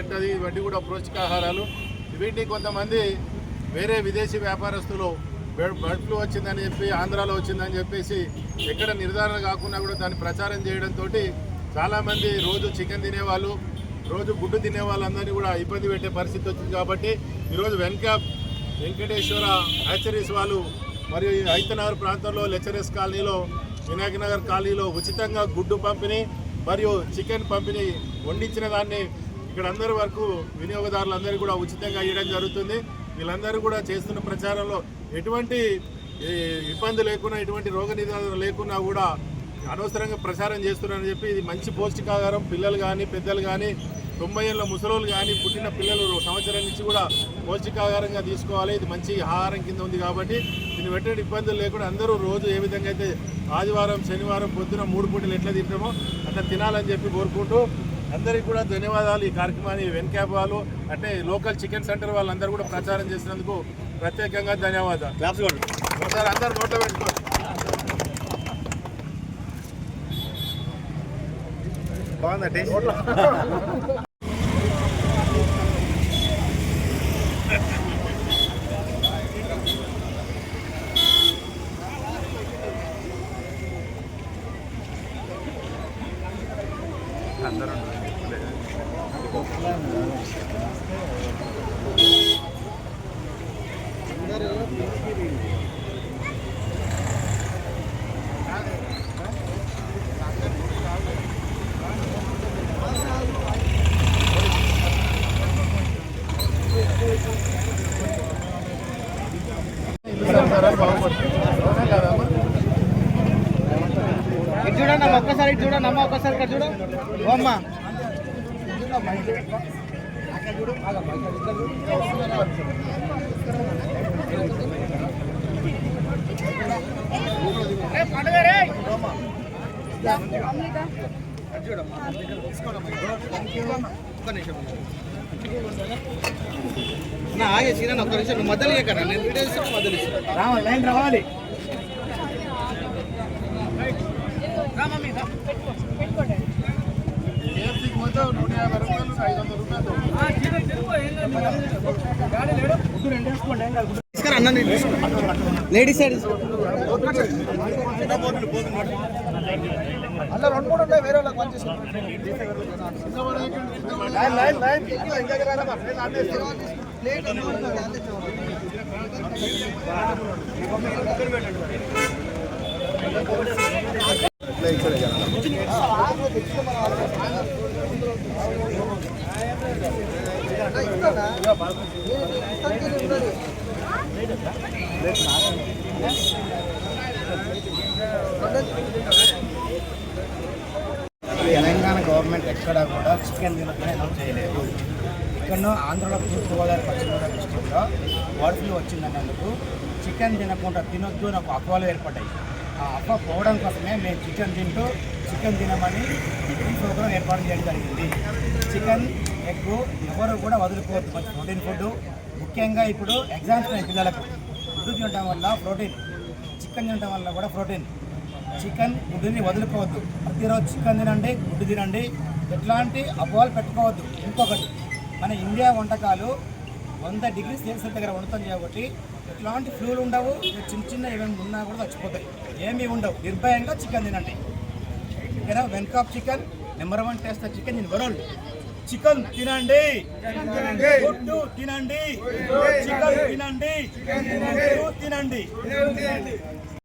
ఎట్టది ఇవన్నీ కూడా పౌష్టికాహారాలు. వీటిని కొంతమంది వేరే విదేశీ వ్యాపారస్తులు బర్డ్ ఫ్లూ వచ్చిందని చెప్పి ఆంధ్రాలో వచ్చిందని చెప్పేసి ఎక్కడ నిర్ధారణ కాకుండా కూడా దాన్ని ప్రచారం చేయడంతో చాలామంది రోజు చికెన్ తినేవాళ్ళు రోజు గుడ్డు తినే వాళ్ళందరినీ కూడా ఇబ్బంది పెట్టే పరిస్థితి వచ్చింది కాబట్టి ఈరోజు వెనక వెంకటేశ్వర హ్యాచరీస్ వాళ్ళు మరియు ఈ హైతనగర్ ప్రాంతంలో లెక్చరర్స్ కాలనీలో వినాయక నగర్ కాలనీలో ఉచితంగా గుడ్డు పంపిణీ మరియు చికెన్ పంపిణీ వండించిన దాన్ని ఇక్కడ అందరి వరకు వినియోగదారులందరికీ కూడా ఉచితంగా ఇవ్వడం జరుగుతుంది. వీళ్ళందరూ కూడా చేస్తున్న ప్రచారంలో ఎటువంటి ఇబ్బంది లేకుండా ఎటువంటి రోగ నిరోధన లేకున్నా కూడా అనవసరంగా ప్రచారం చేస్తున్నారని చెప్పి ఇది మంచి పౌష్టికాహారం. పిల్లలు కానీ పెద్దలు కానీ తొంభై ఏళ్ళ ముసలోళ్ళు కానీ పుట్టిన పిల్లలు సంవత్సరం నుంచి కూడా పౌష్టికాహారంగా తీసుకోవాలి. ఇది మంచి ఆహారం కింద ఉంది కాబట్టి దీన్ని పెట్టే ఇబ్బందులు లేకుండా అందరూ రోజు ఏ విధంగా అయితే ఆదివారం శనివారం పొద్దున మూడు పూటలు ఎట్లా తింటామో అట్లా తినాలని చెప్పి కోరుకుంటూ అందరికీ కూడా ధన్యవాదాలు. ఈ కార్యక్రమాన్ని వెన్క్యాప్ వాళ్ళు అంటే లోకల్ చికెన్ సెంటర్ వాళ్ళందరూ కూడా ప్రచారం చేసినందుకు ప్రత్యేకంగా ధన్యవాదాలు. ఒకసారి అందరు నోట్లో పెట్టుకోండి బాగుందా టేస్ట్? చూడండి అమ్మ ఒక్కసారి ఇటు చూడండి అమ్మ ఒక్కసారి ఇక్కడ చూడు. అమ్మ. ఆగే సీనా ఒక్క నిమిషం నువ్వు మధ్యలో ఇక్కడ నేను వీడియో ఇస్తాను మధ్యలో ఇస్తాను రావాలి లైన్ రావాలి కేఎఫ్సీకి మొత్తం నూట యాభై రూపాయలు ఐదు వందల రూపాయలు లేడీస్ సైడ్ అలా రెండు మూడు ఉంటాయి వేరే వాళ్ళకి తెలంగాణ గవర్నమెంట్ ఎక్కడా కూడా చికెన్ తినకనే అనౌన్స్ చేయలేదు. ఇక్కడనో ఆంధ్రలో తూర్పుగోదావరి పశ్చిమ గోదావరి డిస్టిక్లో బర్డ్ ఫ్లూ వచ్చిందన్నందుకు చికెన్ తినకుండా తినొద్దు నాకు ఒక అపోహలు ఏర్పడ్డాయి. ఆ అపోహ పోవడం కోసమే మేము చికెన్ తింటూ చికెన్ తినమని ఈ ప్రోగ్రాం ఏర్పాటు చేయడం జరిగింది. చికెన్ ఎగ్ ఎవరు కూడా వదులుకోవద్దు. మంచి ప్రోటీన్ ఫుడ్ ముఖ్యంగా ఇప్పుడు ఎగ్జామ్స్ ఉన్నాయి పిల్లలకు. ఫుడ్ తినడం వల్ల ప్రోటీన్ చికెన్ తినడం వల్ల కూడా ప్రోటీన్. చికెన్ గుడ్డుని వదులుకోవద్దు. ప్రతిరోజు చికెన్ తినండి గుడ్డు తినండి. ఎట్లాంటి అపోహలు పెట్టుకోవద్దు. ఇంకొకటి మన ఇండియా వంటకాలు వంద డిగ్రీ సెల్సియస్ దగ్గర వండుతుంది కాబట్టి ఎట్లాంటి ఫ్లూలు ఉండవు. చిన్న చిన్న ఏమైనా ఉన్నా కూడా చచ్చిపోతాయి. ఏమీ ఉండవు. నిర్భయంగా చికెన్ తినండి. ఓకేనా Venkob chicken number one taste chicken in world. Chicken తినండి. గుడ్డు తినండి. చికెన్ తినండి. తినండి.